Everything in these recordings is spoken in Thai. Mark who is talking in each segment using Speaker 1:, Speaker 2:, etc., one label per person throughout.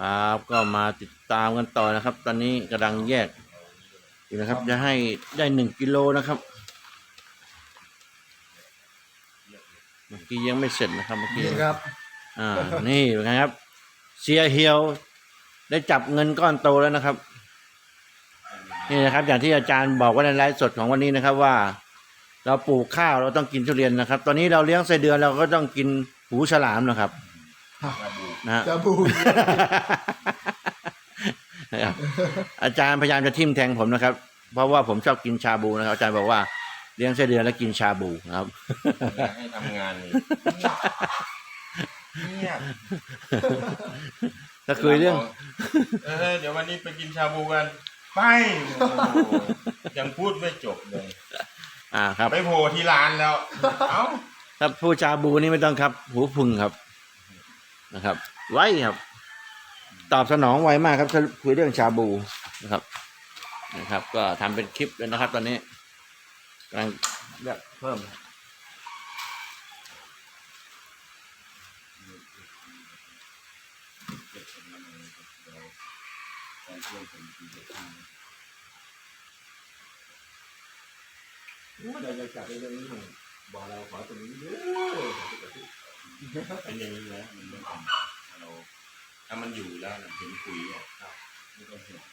Speaker 1: ครับก็มาติดตามกันต่อนะครับ ตอนนี้กำลังแยกอยู่นะครับ จะให้ได้หนึ่งกิโลนะครับเมื่อกี้ยังไม่เสร็จนะครับเมื่อกี้
Speaker 2: นี่ครับ
Speaker 1: อ่านี่เป็นไงครับเสียเฮียว ได้จับเงินก้อนโตแล้วนะครับ นี่นะครับ อย่างที่อาจารย์บอกว่าในไลฟ์สดของวันนี้นะครับว่า เราปลูกข้าวเราต้องกินทุเรียนนะครับ ตอนนี้เราเลี้ยงไส้เดือนเราก็ต้องกินหูฉลามนะครับ นะฮะ
Speaker 2: จะบู
Speaker 1: นะครับอาจารย์พยายามจะทิ่มแทงผมนะครับ เพราะว่าผมชอบกินชาบูนะครับ อาจารย์บอกว่าเลี้ยงไส้เดือนแล้วกินชาบูนะครับ
Speaker 3: อยากให้ทำงานเลยเงียบ
Speaker 1: ก็คือเรื่อง
Speaker 3: เออเดี๋ยววันนี้ไปกินชาบูกันไปโอ้โหยังพูดไม่จบเลย
Speaker 1: อ่าครับ
Speaker 3: ไปโผล่ที่ร้านแล้ว เอ้า
Speaker 1: ถ้าผู้ชาบูนี่ไม่ต้องครับ หูพึงครับนะครับ ไว้ครับ ตอบสนองไวมากครับถ้าคุยเรื่องชาบูนะครับ นะครับ ก็ทำเป็นคลิปเลยนะครับ ตอนนี้กำลังเลือกเพิ่มเราจะจับเรื่องนี้หน่อยบอกเราขอตรงนี้เยอะ
Speaker 3: เป็นอย่างนี้นะมันไม่ทำ เรา ถ้ามันอยู่แล้วเห็นคุยอะครับไม่ต้องห่วง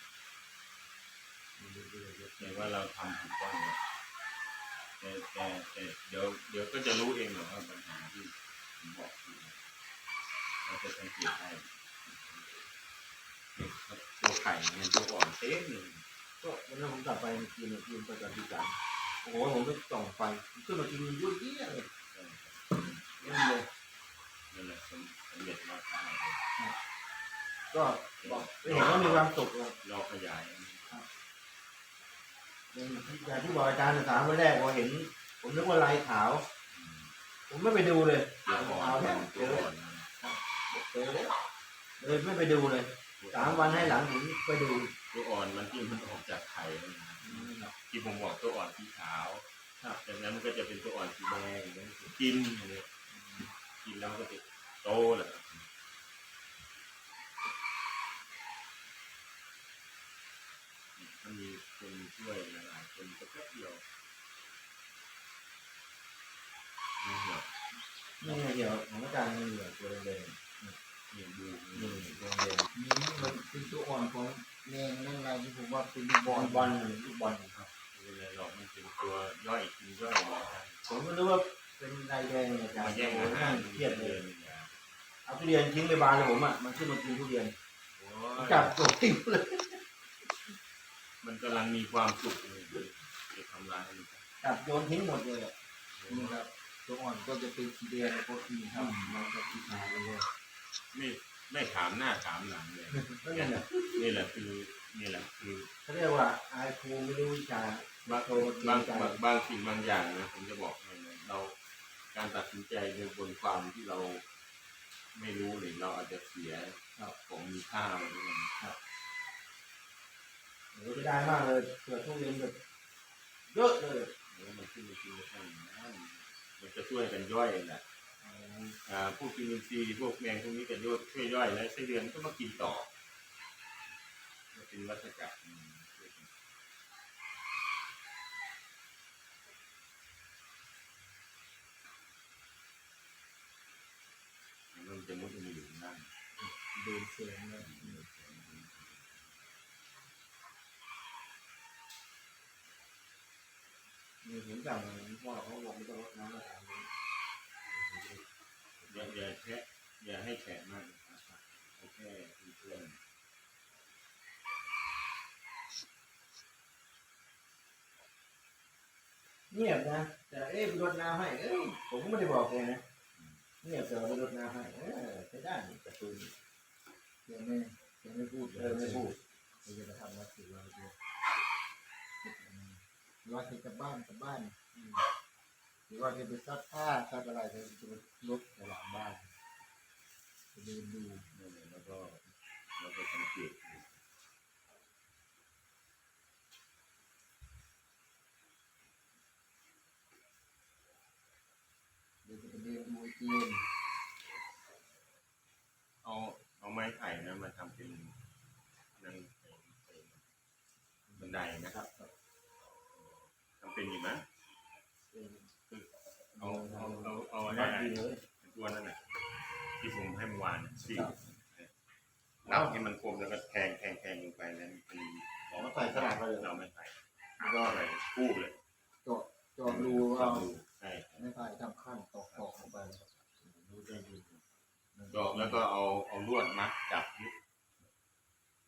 Speaker 3: แต่ว่าเราทำถูกต้องแต่แต่แต่เดี๋ยวเดี๋ยวก็จะรู้เองหรอกว่าปัญหาที่ผมบอกคือเราจะสังเกตได้ตัวไข่เนี่ยตัวอ่อนเต็มเลย
Speaker 1: ก็วันนั้นผมกลับไปกินกินประจำที่การโอ้โหผมก็ส่องไฟขึ้นมากินยุ่ยเยี่ยเลย ก็บอกเห็นว่ามีความสุขเลย
Speaker 3: เราขยาย
Speaker 1: อย่างที่บอกอาจารย์ถามวันแรกพอเห็น ผมนึกว่าลายขาว ผมไม่ไปดูเลย
Speaker 3: ตัวอ่อ
Speaker 1: เอา
Speaker 3: น
Speaker 1: เนี่ยเจ
Speaker 3: ตัว
Speaker 1: อ
Speaker 3: อ่อน
Speaker 1: เจอเลยเลยไม่ไปดูเลยสามวันให้หลังผมไปดู
Speaker 3: ตัวอ่อนมันที่มันออกจากไข่นั่นนะที่ผมบอกตัวอ่อนสีขาวจากนั้นมันก็จะเป็นตัวอ่อนสีแดงกินเนี่ยกินแล้วมันก็จะโตแหละมันมี คนช่วยหลายๆคนก็แป๊บเดียวนี่เหรอ
Speaker 1: นี่ไงเดี๋ยวของอาจารย์มีเหลือตัวแดง
Speaker 3: นี่ดู
Speaker 1: ๆนี่ตัวแดง
Speaker 2: นี่มันเป็นตัวอ่อนของแมงนั่นไงที่ผมว่าเป็นลูก
Speaker 1: บบอ
Speaker 2: อ
Speaker 1: ล
Speaker 2: ล
Speaker 1: บอลลูกบอลครับ
Speaker 3: ไม่เป็นไรหรอกมันเป็นตัวย่อยกินย่อยนะ
Speaker 1: ผมก็นึกว่าเป็นลายแดงอาจาร
Speaker 3: มา
Speaker 1: ย์
Speaker 3: แย่ง
Speaker 1: โอ้
Speaker 3: อาหาร
Speaker 1: เครียดเลย
Speaker 3: น
Speaker 1: เอาทุเรียนทิ้งไปบานเลยผมอะมันขึ้นมากินทุเรียน
Speaker 3: โอ้
Speaker 1: จั
Speaker 3: ย
Speaker 1: บตัวทิ้งเลย
Speaker 3: มันกำลังมีความสุขเลยจะทำร้ายมัน
Speaker 1: จับโยนทิ้งหมดเลยอะ
Speaker 2: นี่ครับตัวอ่อนก็จะเป็นสีแดงโปรตีนครับมันจะติดมาเลย
Speaker 3: ไม่ไม่ถามหน้าถามหลังเลย
Speaker 1: ก็นั่นแหละ
Speaker 3: นี่แหละคือนี่แหละคือ
Speaker 1: เขาเรียกว่าอายครูไม่รู้วิชา
Speaker 3: บางบางบางบางสิ่งบางอย่างนะผมจะบอกให้นะเราการตัดสินใจในบนความที่เราไม่รู้หรือเราอาจจะเสียของมีค่าไปด้วย
Speaker 1: โอ้จะได้มากเลยเกิดทุเรียนแบบเยอะเลย
Speaker 3: แล้วมันขึ้นมากินไม่ใช่นะมันจะช่วยกันย่อยแหละอ่าพวกกินอินทรีย์พวกแมงพวกนี้กันย่อยช่วยย่อยแล้วไส้เดือนก็มากินต่อมันเป็นวัฏจักรอืมช่วยกันมันจะมุดมาอยู่ข้างล่าง
Speaker 2: เดินเสียงเล
Speaker 1: สั่งพ่อเขาบอกไม่ต้องรดน้ำมาถามเลย
Speaker 3: อย่าอย่าแค่อย่าให้แฉะมากนะครับเอาแค่เพื่อน
Speaker 1: เงียบนะแต่เอ๊ะไปรดน้ำให้เอ้ยผมก็ไม่ได้บอกแกนะเงียบแต่ว่าไปรดน้ำให้เออใช้ได้นี่กระตุ้น
Speaker 2: เดี๋ยวไม่เดี๋ยวไม่พูด
Speaker 1: เออไม่พูด
Speaker 2: เราจะทำวัดสิเราจะว่าจะกลับบ้านกับบ้าน หรือว่าจะไปซักผ้าซักอะไรจะจะลดหลังบ้านจะเดินดู
Speaker 3: นั่แล้วก็แล้วก็สังเกต
Speaker 2: เดี๋ยวจะไปเดินดูไอเกม
Speaker 3: เอาเอาไม้ไผ่นะมาทำเป็นนั่งบันไดนะครับทำเป็นอยู่ไหมเอาเอาเอาเอา
Speaker 2: วั
Speaker 3: ไอ้
Speaker 2: ดดีเลย
Speaker 3: ตัวนั้นน่ะที่ผมให้เมื่อวานสี่แล้วให้มันคมแล้วก็แทงแทงแทงลงไปแล้วมันเป็น
Speaker 2: ของใส่สลักไปเลย
Speaker 3: เราไม่ใส่
Speaker 2: ก็
Speaker 3: ก็ไปคู่เลย
Speaker 2: จาะเจาะรูเอา
Speaker 3: ดูใช่
Speaker 2: ไม่ใส่ทำขั้นตอกตอกลงไปดูได้ดี
Speaker 3: ดอกแล้วก็เอาเอาลวดมัดจับยึด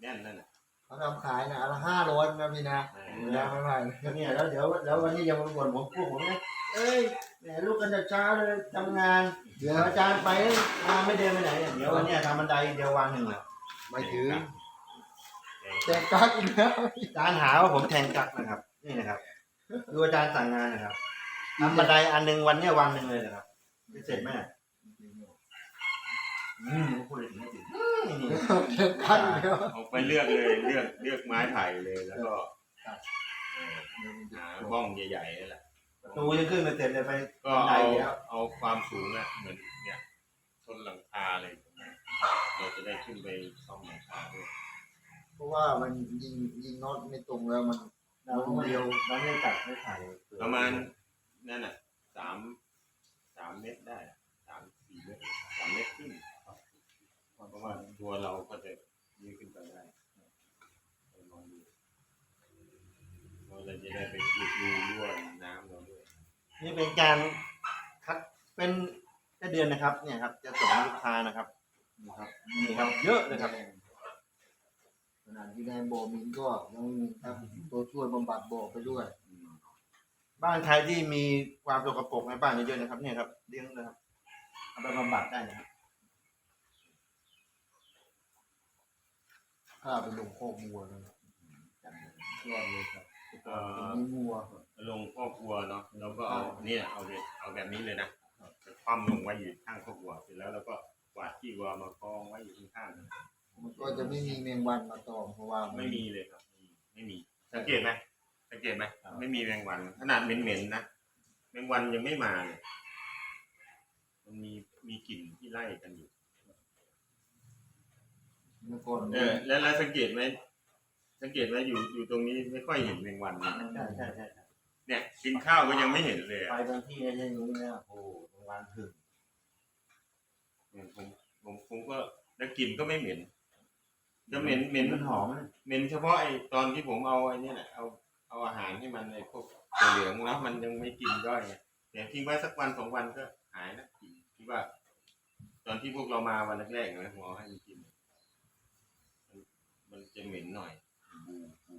Speaker 3: แน่นนั่นแหละ
Speaker 2: เขาทำขายนะละห้าร้อยนะพี่นะ
Speaker 3: ใช่
Speaker 2: ดูแลไม่ไหวเนี่ยแล้วเดี๋ยวแล้ววันนี้ยังมาบ่นผมพวกผมนะเอ้ย แหมลูกกันแต่เช้าเลยทำงานเดี๋ยวอาจารย์ไปมาไม่เดินไปไหนเนี่ยเดี๋ยววันเนี้ยทำบันไดเดียววันหนึ่งแหละ
Speaker 4: ไม่ถึง
Speaker 2: แจกกักอีกแล้ว
Speaker 1: อาจารย์หาว่าผมแทงกักนะครับ นี่นะครับดูอาจารย์สั่งงานนะครับทำบันไดอันหนึ่งวันเนี้ยวันหนึ่งเลยนะครับไม่เสร็จไหมเนี่ยอืมพูดเลยถึงไม่ถึงอืมนี่
Speaker 2: แจกกักอีกแล้ว
Speaker 3: เอาไปเลือกเลยเลือกเลือกไม้ไผ่เลยแล้วก็เอ่อหาบ้องใหญ่ๆนั่นแหละ
Speaker 1: ประตูยังขึ้นไม่เสร็จเลยไป
Speaker 3: ก็
Speaker 1: บันได
Speaker 3: เอา
Speaker 1: แล้ว
Speaker 3: เอาความสูงอะเหมือนเนี่ยชนหลังคาเลยเราจะได้ขึ้นไปซ่อมหลังคาด้วย
Speaker 2: เพราะว่ามันยิงยิงน็อตไม่ตรงแล้วมัน
Speaker 1: เราคนเดียวเราไม่ได้จัดไม่ถ่าย
Speaker 3: ประมาณนั่นน่ะสามสามเมตรได้อะสามสี่เมตรสามเมตรครึ่งเพราะว่าตัวเราก็จะยืดขึ้นไปได้ลองดูเราจะได้ไปอุดรูรั่วน้ำเราด้วย
Speaker 1: นี่เป็นการคัดเป็นแค่เดือนนะครับ เนี่ยครับ จะส่งให้ลูกค้านะครับนี่ครับนี่ครับ เยอะเลยครับ
Speaker 2: ขนาดที่ในบ่อมินก็ยังมีครับตัวช่วยบำบัดบ่อไปด้วย
Speaker 3: อืม
Speaker 1: บ้านใครที่มีความสกปรกในบ้านเยอะๆนะครับ เนี่ยครับเลี้ยงนะครับเอาไปบำบัดได้นะครับ
Speaker 2: ข้าไปลงโคกวัวเลยยอดเลยครับ
Speaker 3: ก็
Speaker 2: มีงัว
Speaker 3: ลงครอบครัวเนาะแล้วก็เอาเนี่ยเอาเลยเอาแบบนี้เลยนะจะคว่ำลงไว้อยู่ข้างครอบครัวเสร็จแล้วเราก็กวาดขี้วัวมากองไว้อยู่ข้างๆ
Speaker 2: มันก็จะไม่มีแมงวันมาตอมเพราะว่ามัน
Speaker 3: ไม่มีเลยครับ ไม่มีสังเกตไหมสังเกตไหมไม่มีแมงวัน ขนาดเหม็นๆนะแมงวันยังไม่มาเลยมันมีมีกลิ่นที่ไล่กันอยู่
Speaker 2: เมื่อก่อน
Speaker 3: เออแล้วแล้วสังเกตไหมสังเกตไหมอยู่อยู่ตรงนี้ไม่ค่อยเห็นแมงวันนะ
Speaker 1: ใช่ใช่ใช่
Speaker 3: เนี่ยกินข้าวก็ยังไม่เห็นเลย
Speaker 1: ไป
Speaker 3: อะ
Speaker 1: บางที่เนี่ยยังรู้นะโอ้โหโรงพยาบาลถึง
Speaker 3: เนี่ยผมผมผมก็แล้วกลิ่นก็ไม่เหม็นจะเหม็นเหม็น
Speaker 1: มันหอมนะ
Speaker 3: เหม็นเฉพาะไอ้ตอนที่ผมเอาไอ้เนี่ยแหละเอาเอาอาหารให้มันไอ้พวกตัวเหลืองแล้วมันยังไม่กินย่อยไงแต่ทิ้งไว้สักวันสองวันก็หายนะกลิ่นที่ว่า ตอนที่พวกเรามาวันแรกๆนะผมเอาให้มันกิน มันมันจะเหม็นหน่อยบูบู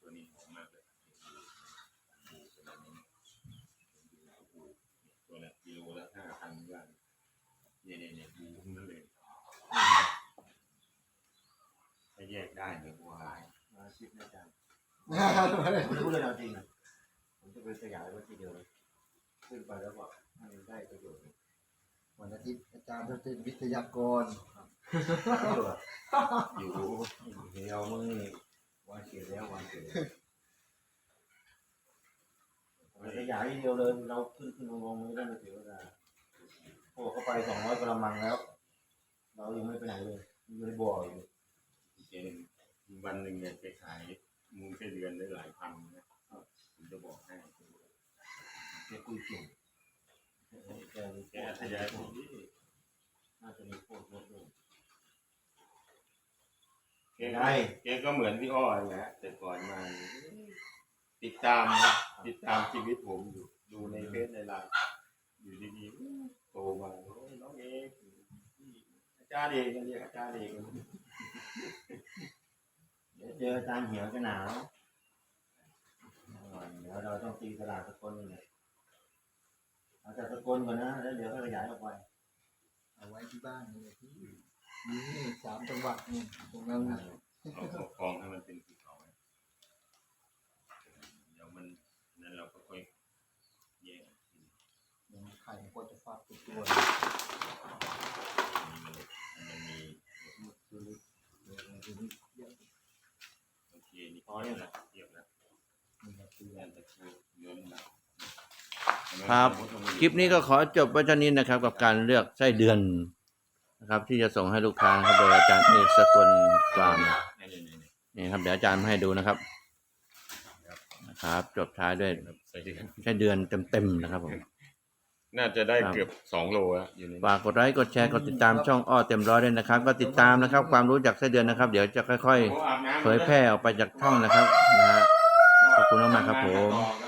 Speaker 3: ตัวนี้หอมมากเลยบูขนาดนี้บูตัวละกิโลละห้าพันบาทเนี่ยเนี่ยเนี่ยบูทั้งนั้นเลย ถ้าแยกได้เนี่ยบัวหาย
Speaker 1: มาชิดนะอาจารย์ ผมรู้เลยเอาจริงนะผมจะไปขยายไว้ทีเดียวเลยขึ้นไปแล้วบอกให้มันได้ประโยชน์
Speaker 2: วันอาทิตย์อาจารย์จะเป็นวิทยากร
Speaker 3: อยู่
Speaker 1: เดียวมึงนี่วันเสียแล้ววันเสียมันขยายทีเดียวเลยเราขึ้นขึ้นลงลงไม่ได้ไม่เสียเวลาโอ้เขาไปสองร้อยกระมังแล้ว เรายังไม่ไปไหนเลยอยู่ในบ่ออยู่
Speaker 3: เจนวันหนึ่งเนี่ยไปขาย มูลไส้เดือนได้หลายพันนะผมจะบอกให้
Speaker 1: แกคุยเก่งแกมี
Speaker 3: แก
Speaker 1: แก
Speaker 3: อัธยาศัยดี
Speaker 1: น่าจะมีโคตรเยอะด้วย
Speaker 3: แกก็แกก็เหมือนพี่อ้อยนะแต่ก่อนมาติดตามนะติดตามชีวิตผมอยู่ ดูในเฟซในไลน์อยู่ดีๆโตมาโอ้ยน้องเอกอาจารย์เอกเรียกอาจารย์เอก
Speaker 1: เดี๋ยวเจออาจารย์เหี่ยวจะหนาวเดี๋ยวเราต้องตีตลาดสกลนี่แหละเอาจากสกลก่อนนะ แล้วเดี๋ยวก็ขยายออกไป
Speaker 2: เอาไว้ที่บ้านเลยที่นี่สามจังหวัดนี่ตรงนั้นนะ
Speaker 3: เราปกครองให้มันเป็นภูเขาเนี่ยเดี๋ยวมันนั่นเราก็ค่อยแยก
Speaker 2: ยังไข่ก็จะฟาดตัวตัว
Speaker 3: มันมี
Speaker 2: ตัวเล็กเลยทีนี้เยอะ
Speaker 3: โอ เคนี่พอแล้วนะเทียบแล้ว
Speaker 2: นี่ครับตัว
Speaker 3: แอนตะคูเยอะมา
Speaker 1: ครับ คลิปนี้ก็ขอจบไว้เท่านี้นะครับ กับการเลือกไส้เดือน
Speaker 5: นะครับ ที่จะส่งให้ลูกค้านะครับโดยอาจารย์เอกสกลฟาร์ม
Speaker 3: นี่นี่นี่
Speaker 5: นี่ครับเดี๋ยวอาจารย์มาให้ดูนะครับนะครับ จบท้ายด้วย
Speaker 3: ครับใส่เดือน
Speaker 5: แค่เดือนเต็มๆนะครับผม
Speaker 3: น่าจะได้
Speaker 5: ครับ
Speaker 3: เกือบสองโลแล้วอยู่ในนี้
Speaker 5: ฝากกดไลค์กดแชร์กดติดตามช่องอ้อเต็มร้อยด้วยนะครับ ก็ติดตามนะครับ ความรู้จากไส้เดือนนะครับ เดี๋ยวจะค่อย
Speaker 3: โอาบน้ำ
Speaker 5: ๆเผยแพร่ออกไปจากช่องนะครับนะฮะ ขอบคุณมากๆครับผม
Speaker 3: ต่อ